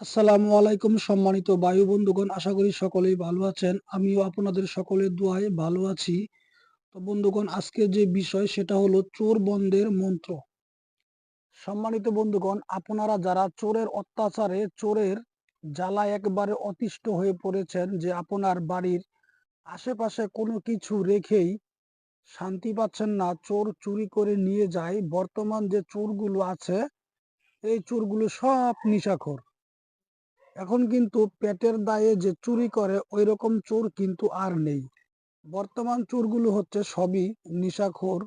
আসসালামু আলাইকুম, সম্মানিত বায়ু বন্ধুগণ, আশা করি সকলেই ভালো আছেন। আমিও আপনাদের সকলের দোয়ায় ভালো আছি। তো বন্ধুগণ আজকে যে বিষয় সেটা হলো চোর বন্ধের মন্ত্র। সম্মানিত বন্ধুগণ, আপনারা যারা চোরের অত্যাচারে, চোরের জ্বালা একবারে অতিষ্ঠ হয়ে পড়েছেন যে আপনার বাড়ির আশেপাশে কোনো কিছু রেখেই শান্তি পাচ্ছেন না, চোর চুরি করে নিয়ে যায়, বর্তমান যে চোরগুলো আছে, এই চোরগুলো সব নিশাখোর। এখন কিন্তু পেটের দায়ে যে চুরি করে ওই রকম চোর কিন্তু আর নেই। বর্তমান চোরগুলো হচ্ছে সবই নিশাখোর।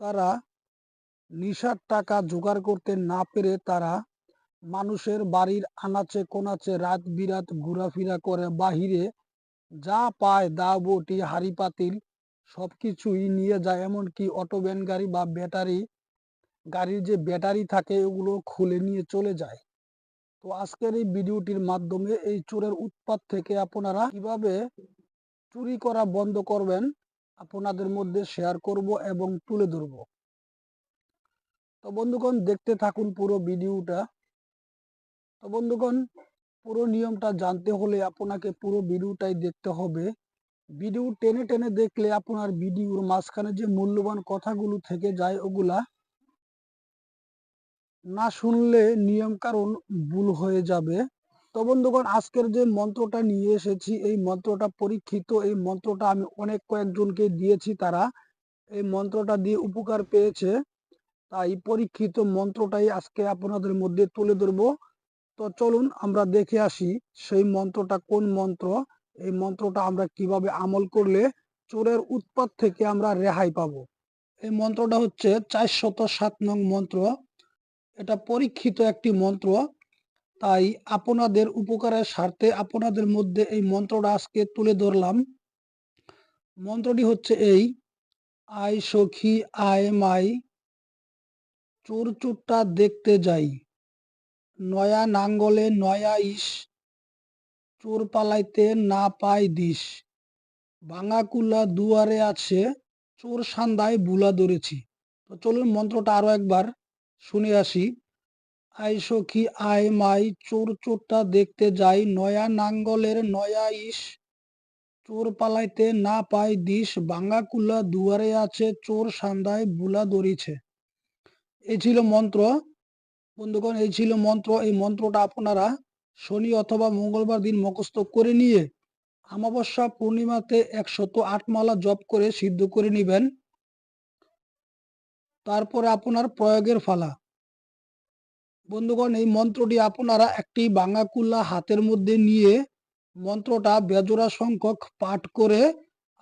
তারা নিশার টাকা জোগাড় করতে না পেরে তারা মানুষের বাড়ির আনাচে কোনাচে রাত বিরাত ঘোরাফেরা করে বাহিরে। যা পায় দা, বটি, হাড়ি, পাতিল সবকিছুই নিয়ে যায়। এমনকি অটো, ভ্যান, গাড়ি বা ব্যাটারি, গাড়ির যে ব্যাটারি থাকে, ওগুলো খুলে নিয়ে চলে যায়। তো আজকের এই ভিডিওটির মাধ্যমে এই চোরের উৎপাত থেকে আপনারা কীভাবে চুরি করা বন্ধ করবেন, আপনাদের মধ্যে শেয়ার করব এবং তুলে ধরব। তো বন্ধুগণ, দেখতে থাকুন পুরো ভিডিওটা। তো বন্ধুগণ, পুরো নিয়মটা জানতে হলে আপনাকে পুরো ভিডিওটাই দেখতে হবে। ভিডিও টেনে টেনে দেখলে আপনার ভিডিওর মাঝখানে যে মূল্যবান কথাগুলো থেকে যায় ওগুলা না শুনলে নিয়ম কারণ ভুল হয়ে যাবে। তো বন্ধুগণ, আজকের যে মন্ত্রটা নিয়ে এসেছি, এই মন্ত্রটা পরীক্ষিত, এই মন্ত্রটা আমি অনেক কয়েকজনকে দিয়েছি তারা। এই মন্ত্রটা দিয়ে উপকার পেয়েছে। তাই পরীক্ষিত মন্ত্রটাই আজকে আপনাদের মধ্যে তুলে ধরবো। তো চলুন আমরা দেখে আসি সেই মন্ত্রটা কোন মন্ত্র, এই মন্ত্রটা আমরা কীভাবে আমল করলে চোরের উৎপাত থেকে আমরা রেহাই পাবো। এই মন্ত্রটা হচ্ছে চারশত সাত নং মন্ত্র। এটা পরীক্ষিত একটি মন্ত্র। তাই আপনাদের উপকারের স্বার্থে আপনাদের মধ্যে এই মন্ত্রটা আজকে তুলে ধরলাম। মন্ত্রটি হচ্ছে এই আই সখী, আয় মাই, চোর চোরটা দেখতে যাই। নয়া নাঙ্গলে নয়া ইস, চোর পালাইতে না পাই দিস। ভাঙাকুলা দুয়ারে আছে, চোর সান্দায় বুলা ধরেছি। তো চলুন মন্ত্রটা আরও একবার। শুনে আসি আই সখী আয় মাই চোর চোরটা দেখতে যাই, নয়া নাঙ্গলের নয়া ইস। চোর পালাইতে না পাই দিস বাঙ্গাকুল্লা দুয়ারে আছে, চোর সান্দায় বুলা ধরিছে। এই ছিল মন্ত্র। বন্ধুগণ, এই ছিল মন্ত্র। এই মন্ত্রটা আপনারা শনি অথবা মঙ্গলবার দিন মুখস্থ করে নিয়ে, অমাবস্যা পূর্ণিমাতে একশত আট মালা জপ করে সিদ্ধ করে নিবেন। তারপরে আপনার প্রয়োগের ফালা। বন্ধুগণ, এই মন্ত্রটি আপনারা একটি বাঙ্গাকুল্লা হাতের মধ্যে নিয়ে মন্ত্রটা বেজোড়া সংখ্যক পাঠ করে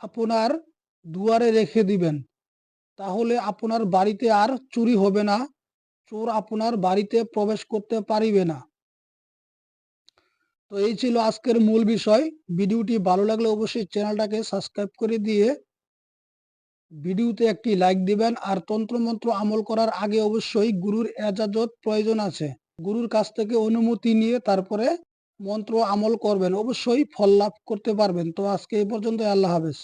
আপনার দুয়ারে রেখে দিবেন। তাহলে আপনার বাড়িতে আর চুরি হবে না, চোর আপনার বাড়িতে প্রবেশ করতে পারিবে না। তো এই ছিল আজকের মূল বিষয়। ভিডিওটি ভালো লাগলে অবশ্যই চ্যানেলটাকে সাবস্ক্রাইব করে দিয়ে ভিডিওতে একটি লাইক দিবেন আর তন্ত্রমন্ত্র আমল করার আগে অবশ্যই গুরুর এজাজত প্রয়োজন আছে। গুরুর কাছ থেকে অনুমতি নিয়ে তারপরে মন্ত্র আমল করবেন। অবশ্যই ফল লাভ করতে পারবেন। তো আজকে এই পর্যন্ত আল্লাহ হাফেজ।